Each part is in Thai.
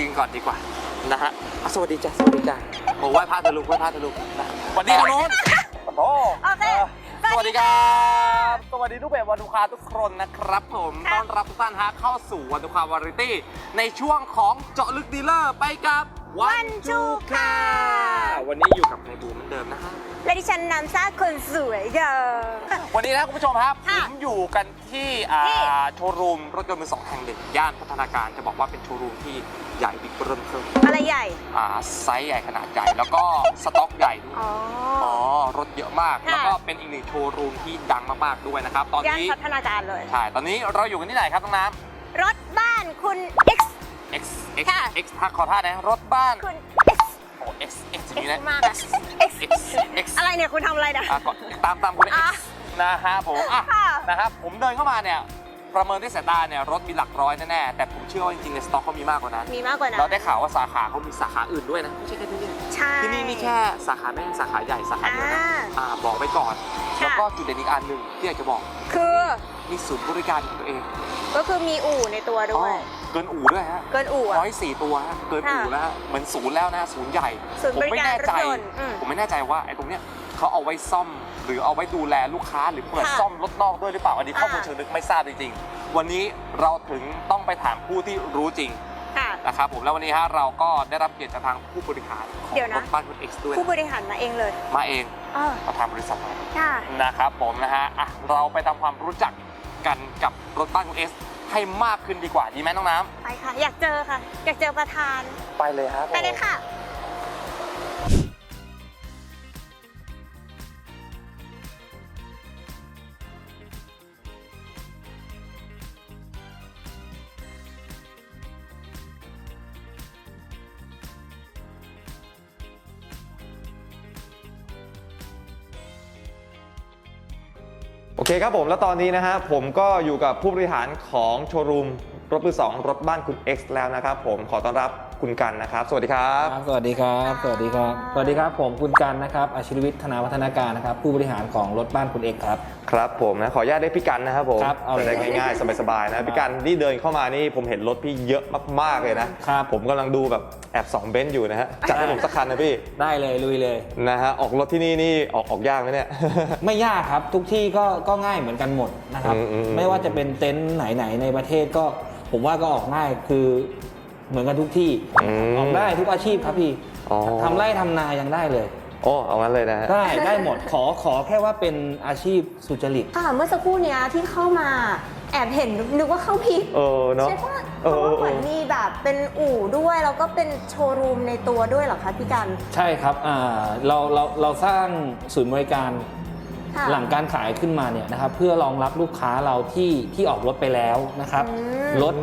ดีกันก่อนดีกว่านะฮะอะสวัสดีจ้ะสวัสดีจ้ะโอ้ไหว้พระเถอะลูกไหว้พระเถอะลูกนะสวัสดีทางโน้นโอ้โหโอเคสวัสดีครับสวัสดีทุกแบบวันทุกคาทุกคนนะครับผมต้อนรับทุกท่านฮะเข้าสู่วันทุกคาวาไรตี้ในช่วงของเจาะลึกดีลเลอร์ไปกับ วันจูค่ะ วันนี้อยู่กับในบูมเหมือนเดิมนะฮะ และดิฉันน้ำซ่าคนสวยเด้อ วันนี้นะคุณผู้ชมครับค่ะผมอยู่กันที่อ่าที่ โชว์รูมรถยนต์มือสองแห่งหนึ่งย่านพัฒนาการจะบอกว่าเป็นโชว์รูมที่ใหญ่บิ๊กเริ่มเพิ่มอะไรใหญ่ อ่าไซส์ใหญ่ขนาดใหญ่แล้วก็สต็อกใหญ่ด้วยอ๋อ อ๋อรถเยอะมากค่ะ แล้วก็เป็นอีกหนึ่งโชว์รูมที่ดังมากๆด้วยนะครับตอนย่านนี้พัฒนาการเลย ใช่ตอนนี้เราอยู่กันที่ไหนครับน้องน้รถบ้านคุณ X ำ X X ค่ะ X ท่าขอท่านะรถบ้านคุณ X โอ้ X X อ X ย่างนี้นะ มากอะ X X X อะไรเนี่ยคุณทำอะไรเนี่ยอะก่อนตามตามคุณอะ X นะฮะผมอะค่ะ นะครับผมเดินเข้ามาเนี่ยประเมินด้วยสายตาเนี่ยรถมีหลักร้อยแน่ๆแต่ผมเชื่อว่าจริงๆในสต็อกเขามีมากกว่านั้น มีมากกว่านั้นเราได้ข่าวว่าสาขาเขามีสาขาอื่นด้วยนะไม่ใช่แค่ที่นี่ใช่ ที่นี่นี่แค่สาขาแม่สาขาใหญ่สาขาเดียวนะอ่าอ่าบอกไว้ก่อน ค่ะ แล้วก็จุดเด่นอีกอันหนึ่งที่อยากจะบอกคือ มีศูนย์บริการของตัวเองก็คือมีอู่ในตัวด้วย อ๋อ เกินอู่ด้วยฮะเกินอู่อะ ร้อยสี่ตัวฮะเกินค่ะอู่แล้วฮะเหมือนศูนย์แล้วนะศูนย์ใหญ่ ศูนย์ผมไม่บริการแน่ใจ รถยนต์อืมผมไม่แน่ใจว่าไอ้ตรงเนี้ยเขาเอาไว้ซ่อม หรือเอาไว้ดูแลลูกค้าหรือเปิดค่ะซ่อมรถนอกด้วยหรือเปล่าอันนี้ข้อมูลอ่า เชิงลึกไม่ทราบจริงๆวันนี้เราถึงต้องไปถามผู้ที่รู้จริงค่ะ นะครับผมแล้ววันนี้ฮะเราก็ได้รับเกียรติจากทางผู้บริหารของเดี๋ยวนะรถบ้านคุณเอ็กซ์ด้วยผู้บริหารมาเองเลยมาเองเออประธานบริษัทมา ค่ะ นะครับผมนะฮะอะเราไปทำความรู้จักกันกับรถบ้านคุณเอ็กซ์ ให้มากขึ้นดีกว่าดีไหมน้องน้ไปค่ะ อยากเจอค่ะ อยากเจอประธานำไปเลยครับไปเลยค่ะ โอเคครับผมแล้วตอนนี้นะฮะผมก็อยู่กับผู้บริหารของโชว์รูมรถมือสองรถบ้านคุณ X แล้วนะครับผมขอต้อนรับคุณกันนะครับ สวัสดีครับ ครับสวัสดีครับ สวัสดีครับ สวัสดีครับ ผมคุณกันนะครับอาชีวิทย์ธนาวัฒนาการนะครับ ผู้บริหารของรถบ้านคุณเอกครับ ครับผมนะขออนุญาตได้พี่กันนะครับผมครับเอาเลยจะได้ง่ายๆสบายๆนะพี่กันนี่เดินเข้ามานี่ผมเห็นรถพี่เยอะมากๆเลยนะครับ ผมกำลังดูแบบแอบสองเบนซ์อยู่นะฮะจัดให้ผมสักคันนะพี่ได้เลยลุยเลย นะฮะออกรถที่นี่นี่ออกออกยากไหมเนี่ย ไม่ยากครับทุกที่ก็ก็ง่ายเหมือนกันหมดนะครับ อืมอืมไม่ว่าจะเป็นเต็นท์ไหนๆในประเทศก็ผมว่าก็ออกง่ายคือเหมือนกันทุกที่มออกได้ทุกอาชีพครับพี่อ๋อ ทำไร่ทำนายังได้เลย โอ้เอางั้นเลยนะฮะ ได้ได้หมดขอขอแค่ว่าเป็นอาชีพสุจริตค่ะเมื่อสักครู่เนี้ยที่เข้ามาแอบเห็นนึกว่าเข้าผิดเออเนาะใช่ปะเพเออราะว่าเหมือนเออมีแบบเป็นอู่ด้วย แล้วก็เป็นโชว์รูมในตัวด้วยเหรอคะพี่กันใช่ครับอ่าเราเราเราสร้างศูนย์บริการค่ะหลังการขายขึ้นมาเนี่ยนะครับเพื่อรองรับลูกค้าเราที่ที่ออกรถไปแล้วนะครับอืม รถ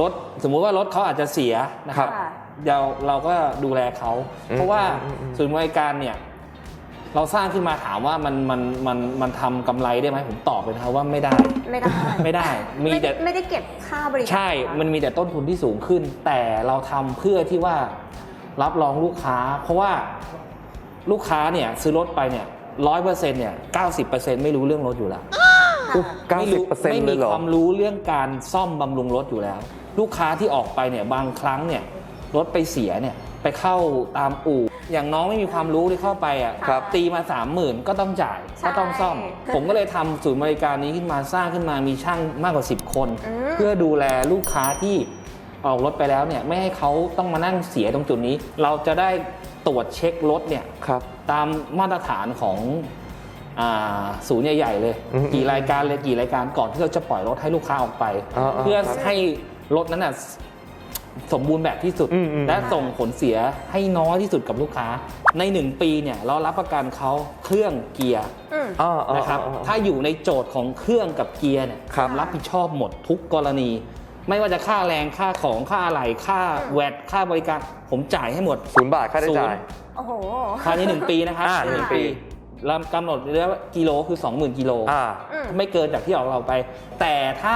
รถสมมุติว่ารถเขาอาจจะเสียนะครับ ค่ะ เราเราก็ดูแลเขาอืมเพราะว่าอืมอืมศูนย์บริการเนี่ย เราสร้างขึ้นมาถามว่ามันมันมันมันทำกำไรได้ไหมผมตอบเลยนะครับว่าไม่ได้ไม่ได้ไม่ได้มีไม่ได้แต่ไม่ได้เก็บค่าบริการใช่ มันมีแต่ต้นทุนที่สูงขึ้น แต่เราทำเพื่อที่ว่ารับรองลูกค้า เพราะว่าลูกค้าเนี่ยซื้อรถไปเนี่ยร้อยเปอร์เซ็นต์เนี่ยเก้าสิบเปอร์เซ็นต์ไม่รู้เรื่องรถอยู่แล้วค่ะเก้าไม่สิบรู้เปอร์เซ็นไม่ต์เลมียเหรอความรู้เรื่องการซ่อมบำรุงรถอยู่แล้ว ลูกค้าที่ออกไปเนี่ยบางครั้งเนี่ย รถไปเสียเนี่ยไปเข้าตามอู่ อย่างน้องไม่มีความรู้ที่เข้าไปอะครับตีมา 3 0,000 ก็ต้องจ่ายใช่ก็ต้องซ่อม ผมก็เลยทำศูนย์บริการนี้ขึ้นมาสร้างขึ้นมามีช่างมากกว่า 10 คน อืม เพื่อดูแลลูกค้าที่ออกรถไปแล้วเนี่ยไม่ให้เขาต้องมานั่งเสียตรงจุดนี้ เราจะได้ตรวจเช็ครถเนี่ย ครับ ตามมาตรฐานของอาศูนย์ใหญ่ ๆ เลย อืมกี่รายการเลยกี่รายการก่อนที่เราจะปล่อยรถให้ลูกค้าออกไป อ่าๆ เพื่อครับให้รถนั้นน่ะ สมบูรณ์แบบที่สุด อืมอืม และส่งผลเสียให้น้อยที่สุดกับลูกค้า ใน 1 ปีเนี่ยเรารับประกันเขาเครื่องเกียร์อืม อ่าอ่านะครับอ่า ถ้าอยู่ในโจทย์ของเครื่องกับเกียร์เนี่ยครับ รับผิดชอบหมดทุกกรณี ไม่ว่าจะค่าแรงค่าของค่าอะไหล่ค่าแวดค่าบริการ ผมจ่ายให้หมด ศูนย์บาทค่าใช้จ่ายโอ้โห ภายในหนึ่งปีนะครับอ่า ภายในหนึ่งหนึ่งปีปี เรากำหนดเรียกว่ากิโลคือ 20,000 กิโล อ่า อืม ไม่เกินจากที่ออกเราไป แต่ถ้า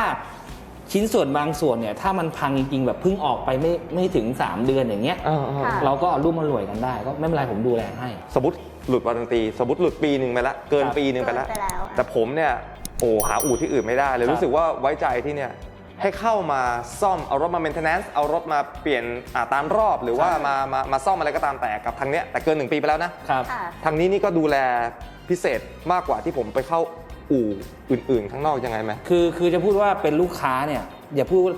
ชิ้นส่วนบางส่วนเนี่ยถ้ามันพังจริงๆแบบเพิ่งออกไปไม่ไม่ถึง 3 เดือนอย่างเงี้ย อ่าอ่าค่ะ เราก็เอารูปมารวยกันได้ก็ไม่เป็นไรผมดูแลให้ สมมติหลุดวารันตี สมมติหลุดปีหนึ่งไปละ เกินครับปีหนึ่งไปละ เกินไปแล้ว แต่ผมเนี่ย โอ้หาอู่ที่อื่นไม่ได้เลยครับรู้สึกว่าไว้ใจที่เนี่ย ให้เข้ามาซ่อม เอารถมา maintenance เอารถมาเปลี่ยนอ่าตามรอบ หรือว่ามามามาซ่อมอะไรก็ตามแต่กับทางเนี้ยแต่เกินหนึ่งปีไปแล้วนะ ครับ ค่ะ ทางนี้นี่ก็ดูแลพิเศษมากกว่าที่ผมไปเข้า อู่อื่นๆข้างนอกยังไงไหม คือคือจะพูดว่าเป็นลูกค้าเนี่ยอย่าพูด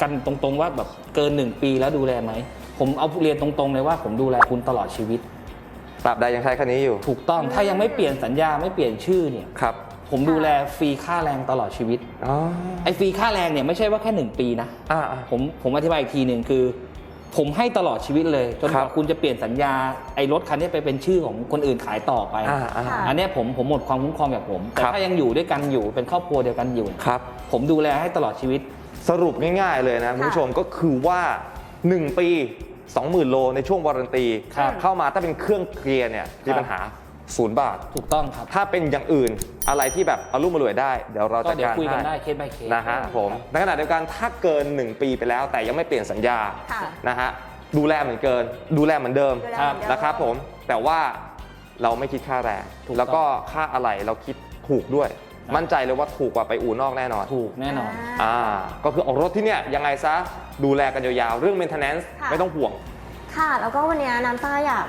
กันตรงๆว่าแบบเกิน 1 ปีแล้วดูแลไหม ผมเอาเรียนตรงๆเลยว่าผมดูแลคุณตลอดชีวิต ตราบใดยังใช้คันนี้อยู่ ถูกต้องถ้ายังไม่เปลี่ยนสัญญาไม่เปลี่ยนชื่อเนี่ย ครับผมดูแลฟรีค่าแรงตลอดชีวิต อ๋อไอ้ฟรีค่าแรงเนี่ยไม่ใช่ว่าแค่ 1 ปีนะ อ่าอ่าผมผมอธิบายอีกทีหนึ่งคือ ผมให้ตลอดชีวิตเลยจนกครัว่าบคุณจะเปลี่ยนสัญญาไอ้รถคันนี้ไปเป็นชื่อของคนอื่นขายต่อไปอ่าอ่าค่ะอันเนี้ยผมผมหมดความคุ้มครองจากผม แต่ครับ ถ้ายังอยู่ด้วยกันอยู่เป็นครอบครัวเดียวกันอยู่ ครับ ผมดูแลให้ตลอดชีวิต สรุปง่ายๆเลยนะคุณผู้ชมก็คือว่า 1 ปี 20,000 โลในช่วงวารันตี ครับเข้ามาถ้าเป็นเครื่องเคลียร์เนี่ยมีปัญหา ศูนย์บาท ถูกต้องครับ ถ้าเป็นอย่างอื่นอะไรที่แบบเอารุ่มมารวยได้ เดี๋ยวเราก็จัดเดี๋ยวการคุยกันได้ให้เคส by เคสนะฮะผมในขณะเดียวกันถ้าเกิน 1 ปีไปแล้วแต่ยังไม่เปลี่ยนสัญญาค่ะนะฮะดูแลเหมือนเกิน ดูแลเหมือนเดิมดูแลครับเหมือนเดิม นะครับผมแต่ว่าเราไม่คิดค่าแรงถูกต้อง แล้วก็ค่าอะไหล่เราคิดถูกด้วย มั่นใจเลยว่าถูกกว่าไปอู่นอกแน่นอน ถูกแน่นอน อ่า ก็คือออกรถที่เนี่ยยังไงซะดูแลกันยาวๆ เรื่อง maintenance ค่ะ ไม่ต้องห่วง ค่ะ แล้วก็วันนี้น้ำตาอยาก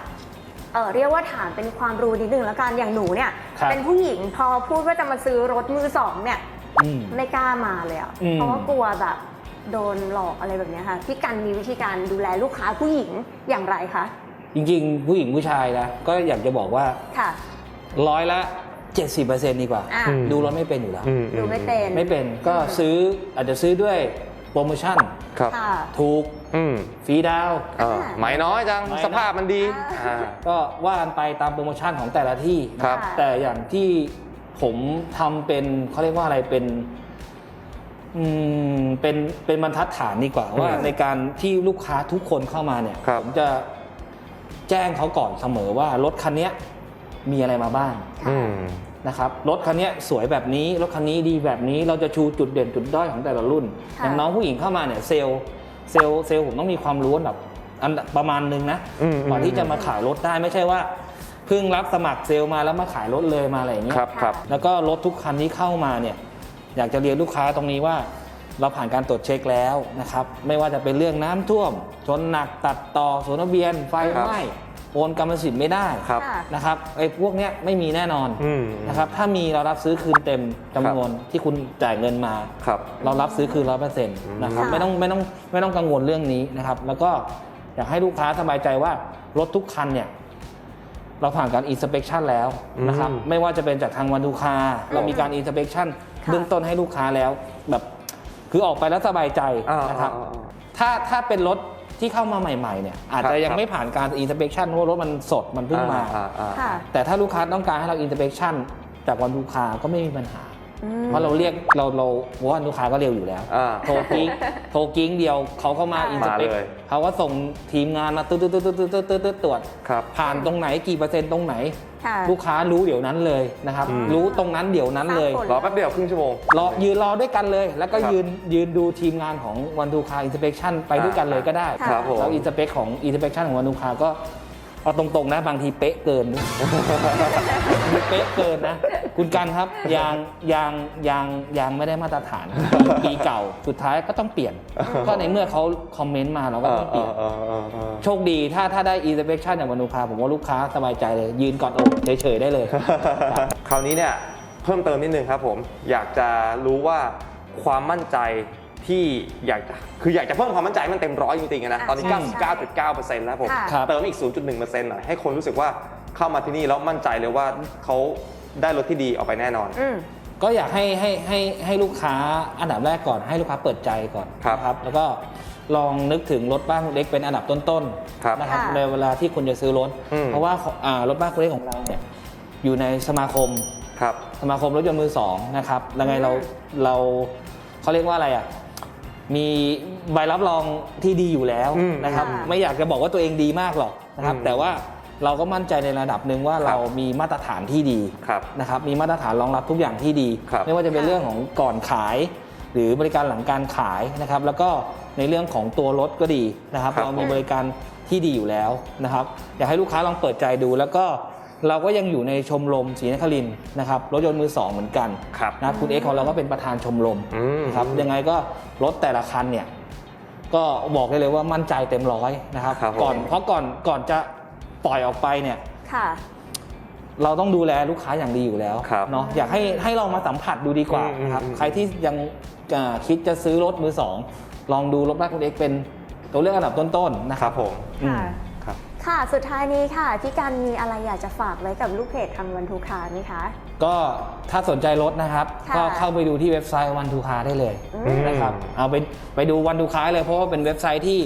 เออเรียกว่าถามเป็นความรู้นิดนึงแล้วกันอย่างหนูเนี่ย ครับเป็นผู้หญิงพอพูดว่าจะมาซื้อรถมือสองเนี่ยอืมไม่กล้ามาเลยอะอืม เพราะว่ากลัวแบบโดนหลอกอะไรแบบเนี้ยค่ะพี่กันมีวิธีการดูแลลูกค้าผู้หญิงอย่างไรคะจริงๆ ผู้หญิงผู้ชายนะก็อยากจะบอกว่าค่ะร้อยละ 70%ดีกว่า อะอืม ดูรถไม่เป็นอยู่แล้ว อืมดูไม่เป็น ไม่เป็นก็ซื้ออาจจะซื้อด้วย โปรโมชั่น ครับ ค่ะ ถูกอืมฟรีดาวน์ เออไหมน้อยจัง ไหมน้อย สภาพมันดีอ่าอ่าก็ว่ากันไปตามโปรโมชั่นของแต่ละที่ครับค่ะแต่อย่างที่ผมทำเป็นเขาเรียกว่าอะไรเป็นอืมเป็นเป็นบรรทัดฐานดีกว่าว่า อืมในการที่ลูกค้าทุกคนเข้ามาเนี่ยครับ ผมจะแจ้งเขาก่อนเสมอว่ารถคันเนี้ยมีอะไรมาบ้าง อืม นะครับรถคันเนี้ยสวยแบบนี้รถคันนี้ดีแบบนี้เราจะชูจุดเด่นจุดด้อยของแต่ละรุ่นค่ะอย่างน้องผู้หญิงเข้ามาเนี่ยเซลล์เซลล์เซลล์ผมต้องมีความรู้อันดับอันดับประมาณหนึงนะอืมก่อนที่จะมาขายรถได้ไม่ใช่ว่าเพิ่งรับสมัครเซลล์มาแล้วมาขายรถเลยมาอะไรอย่างเงี้ยครับครับแล้วก็รถทุกคันที่เข้ามาเนี่ยอยากจะเรียนลูกค้าตรงนี้ว่า เราผ่านการตรวจเช็คแล้วนะครับไม่ว่าจะเป็นเรื่องน้ำท่วมชนหนักตัดต่อสวนทะเบียนไฟครับไหม้ โอนกรรมสิทธิ์ไม่ได้ครับ ค่ะ นะครับไอ้พวกเนี้ยไม่มีแน่นอนอืม นะครับถ้ามีเรารับซื้อคืนเต็มจำนวนที่คุณจ่ายเงินมา ครับ เรารับซื้อคืนร้อยเปอร์เซ็นต์นะครับค่ะ ไม่ต้องไม่ต้องไม่ต้องกังวลเรื่องนี้นะครับ แล้วก็อยากให้ลูกค้าสบายใจว่ารถทุกคันเนี่ยเราผ่านการ inspection แล้วนะครับ อืม ไม่ว่าจะเป็นจากทางวันดูคาเรามีการ inspection ค่ะเบื้องต้นให้ลูกค้าแล้ว แบบคือออกไปแล้วสบายใจอ่านะครับ อ่าอ่า ถ้าถ้าเป็นรถ ที่เข้ามาใหม่ๆเนี่ยอาจครัจะบยังไม่ผ่านการ inspection เพราะว่ารถมันสดมันเพิ่งมาอ่อ่าค่ะ แต่ถ้าลูกค้าต้องการให้เรา inspection จากวันลูกค้าก็ไม่มีปัญหาอืม เพราะเราเรียกเราเราเพราะว่าลูกค้าก็เร็วอยู่แล้ว อ่า โทรกิ้งโทรกิ้งเดียวเขาเข้ามามาอินสเปกเลย เขาก็ส่งทีมงานมาตึ๊ดตึ๊ดตึ๊ดตึ๊ดตึ๊ดตึ๊ดตึ๊ดตรวจ ครับ ผ่านตรงไหนกี่เปอร์เซ็นต์ตรงไหน ค่ะ ลูกค้ารู้เดี๋ยวนั้นเลยนะครับ อืม รู้ตรงนั้นเดี๋ยวนั้นเลยทราบผลรอแป๊บเดียวครึ่งชั่วโมง รอยืนรอด้วยกันเลย แล้วก็ครับยืนยืนดูทีมงานของวันดูคาอินสเป t ชันไปด้วยกันเลยก็ได้ค่ะครับผม แล้วอินสเป t ของอินสเป t ชันของวันดูคาก็ เอาตรงๆนะบางทีเป๊ะเกินด้วยเป๊ะเกินนะ คุณกันครับยางยางยางยางไม่ได้มาตรฐานปีเก่าสุดท้ายก็ต้องเปลี่ยน ก็ในเมื่อเขาคอมเมนต์มาเราก็ต้องเปลี่ยนเออเออเออโชคดีถ้าถ้าได้ inspection จากวันลูกค้าผมว่าลูกค้าสบายใจเลย ยืนก่อนอกเฉยๆได้เลย คราวนี้เนี่ยเพิ่มเติมนิดนึงครับผมอยากจะรู้ว่าความมั่นใจ ที่อยากจะคืออยากจะเพิ่มความมั่นใจให้มันเต็มร้อยจริงๆนะ ตอนนี้ใช่ใช่99.9%แล้วผม ค่ะครับเติมอีก 0.1%หน่อยให้คนรู้สึกว่าเข้ามาที่นี่แล้วมั่นใจเลยว่าเขาได้รถที่ดีออกไปแน่นอน อืม ก็อยากให้ให้ให้ให้ลูกค้าอันดับแรกก่อนให้ลูกค้าเปิดใจก่อนครับนะครับแล้วก็ลองนึกถึงรถบ้านคุณเล็กเป็นอันดับต้นครับๆนะครับค่ะในเวลาที่คุณจะซื้อรถ อืม เพราะว่าของอ่ารถบ้านคุณเล็กของเราเนี่ยอยู่ในสมาคม ครับ สมาคมรถยนต์มือสองนะครับแล้วไงเราเราเขาเรียกว่าอะไรอะ มีใบรับรองที่ดีอยู่แล้วอืมนะครับ ค่ะไม่อยากจะบอกว่าตัวเองดีมากหรอกนะครับ อืม แต่ว่าเราก็มั่นใจในระดับหนึ่งว่าครับเรามีมาตรฐานที่ดีครับ นะครับ มีมาตรฐานรองรับทุกอย่างที่ดี ครับ ไม่ว่าจะเป็นค่ะเรื่องของก่อนขาย หรือบริการหลังการขายนะครับ แล้วก็ในเรื่องของตัวรถก็ดีนะครับ ครับ เรามีผมบริการที่ดีอยู่แล้วนะครับ อยากให้ลูกค้าลองเปิดใจดู แล้วก็ เราก็ยังอยู่ในชมรมศรีนครินทร์นะครับรถยนต์มือสองเหมือนกันครับนะคุณเอ็กซ์ของเราก็เป็นประธานชมรมอืม นะครับยังไงก็รถแต่ละคันเนี่ยก็บอกได้เลยว่ามั่นใจเต็มร้อยนะครับครับผม ก่อนเพราะก่อนก่อนจะปล่อยออกไปเนี่ยค่ะ เราต้องดูแลลูกค้าอย่างดีอยู่แล้วครับเนาะอยากให้ให้ลองมาสัมผัสดูดีกว่าอืมนะครับอืม ใครที่ยังอ่าคิดจะซื้อรถมือสองลองดูรถบ้านคุณเอ็กซ์เป็นตัวเลือกอันดับต้นๆนะคครัรับบผม อืม ค่ะ ครับค่ะ สุดท้ายนี้ค่ะ พี่กันมีอะไรอยากจะฝากไว้กับลูกเพจทางวันทูคาไหมคะ ก็ถ้าสนใจรถนะครับ ค่ะก็เข้าไปดูที่เว็บไซต์วันทูคาได้เลยอืม นะครับเอาไปไปดูวันทูคาเลยเพราะว่าเป็นเว็บไซต์ที่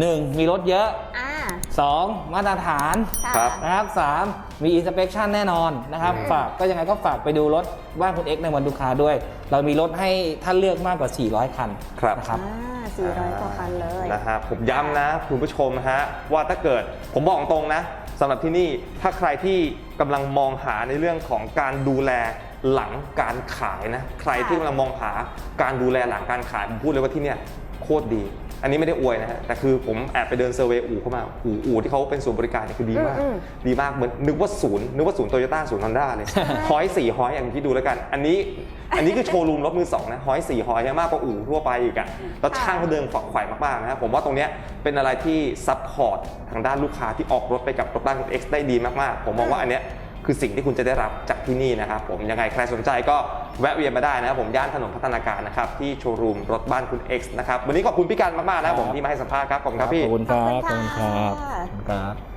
หนึ่งมีรถเยอะ อ่าสองมาตรฐานค่ะครับ นะครับสามมี inspection แน่นอนนะครับอืมฝากก็ยังไงก็ฝากไปดูรถบ้านคุณเอ็กซ์ในวันดูคาด้วย เรามีรถให้ท่านเลือกมากกว่า 400 คันครับ นะครับ อ่า สี่ร้อยกว่าคันเลยนะฮะผมย้ำนะคุณผู้ชมฮะว่าถ้าเกิดผมบอกตรงนะสำหรับที่นี่ถ้าใครที่กำลังมองหาในเรื่องของการดูแลหลังการขายนะ ใครที่กำลังมองหาการดูแลหลังการขายผมพูดเลยว่าที่เนี่ยโคตรดี อันนี้ไม่ได้อวยนะฮะแต่คือผมแอบไปเดินเซอร์เวย์อู่เข้ามาอู่อู่ที่เขาเป็นศูนย์บริการเนี่ยคือดีมาก อืมดีมากเหมือนนึกว่าศูนย์นึกว่าศูนย์โตโยต้าศูนย์ฮอนด้าเลยฮอยสี่ฮอยอย่างที่ดูแล้วกัน อันนี้อันนี้คือโชว์รูมรถมือสองนะฮอยสี่ฮอยเนี่ยมากกว่าอู่ทั่วไปอีกอะแล้วช่างเขาเดินฝักไขว่มากๆนะครับผมว่าตรงเนี้ยเป็นอะไรที่ซัพพอร์ตทางด้านลูกค้าที่ออกรถไปกับรถบ้านคุณ X ได้ดีมากๆ ผมมองว่าอันเนี้ย คือสิ่งที่คุณจะได้รับจากที่นี่นะครับผมยังไงใครสนใจก็แวะเวียนมาได้นะครับผมย่านถนนพัฒนาการนะครับที่โชว์รูมรถบ้านคุณ X นะครับวันนี้ขอบคุณพี่การมากๆนะครับผมที่มาให้สัมภาษณ์ครับขอบคุณครับพี่ขอบคุณครับขอบคุณค่ะขอบคุณครับ